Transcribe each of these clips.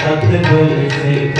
ਸਤਗੁਰ ਸੇ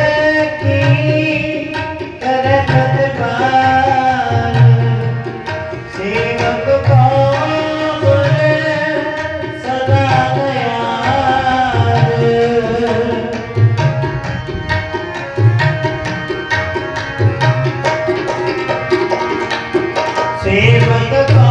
Save the car.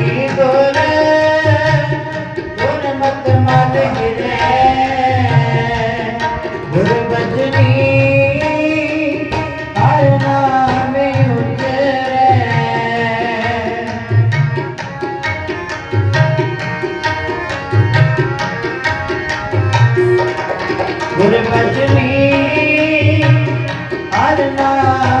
Allah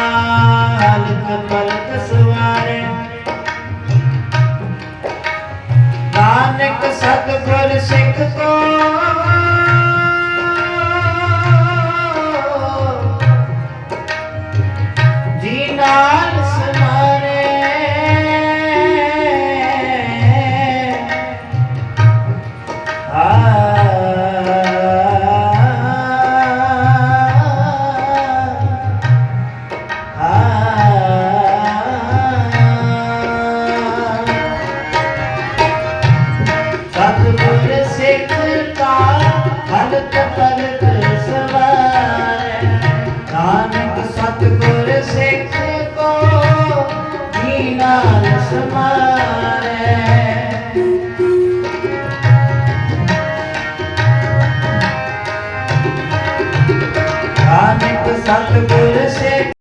ਕਾਲਕ ਪਲਕ ਸਵਾਰੇ ਨਾਨਕ ਸਤਿਗੁਰ ਸਿੱਖ ਕੋ ਜੀ ਨਾਲ ਸਮਾਰੇ। ਨਾਨਕ ਸਤਿਗੁਰ ਸਿੱਖ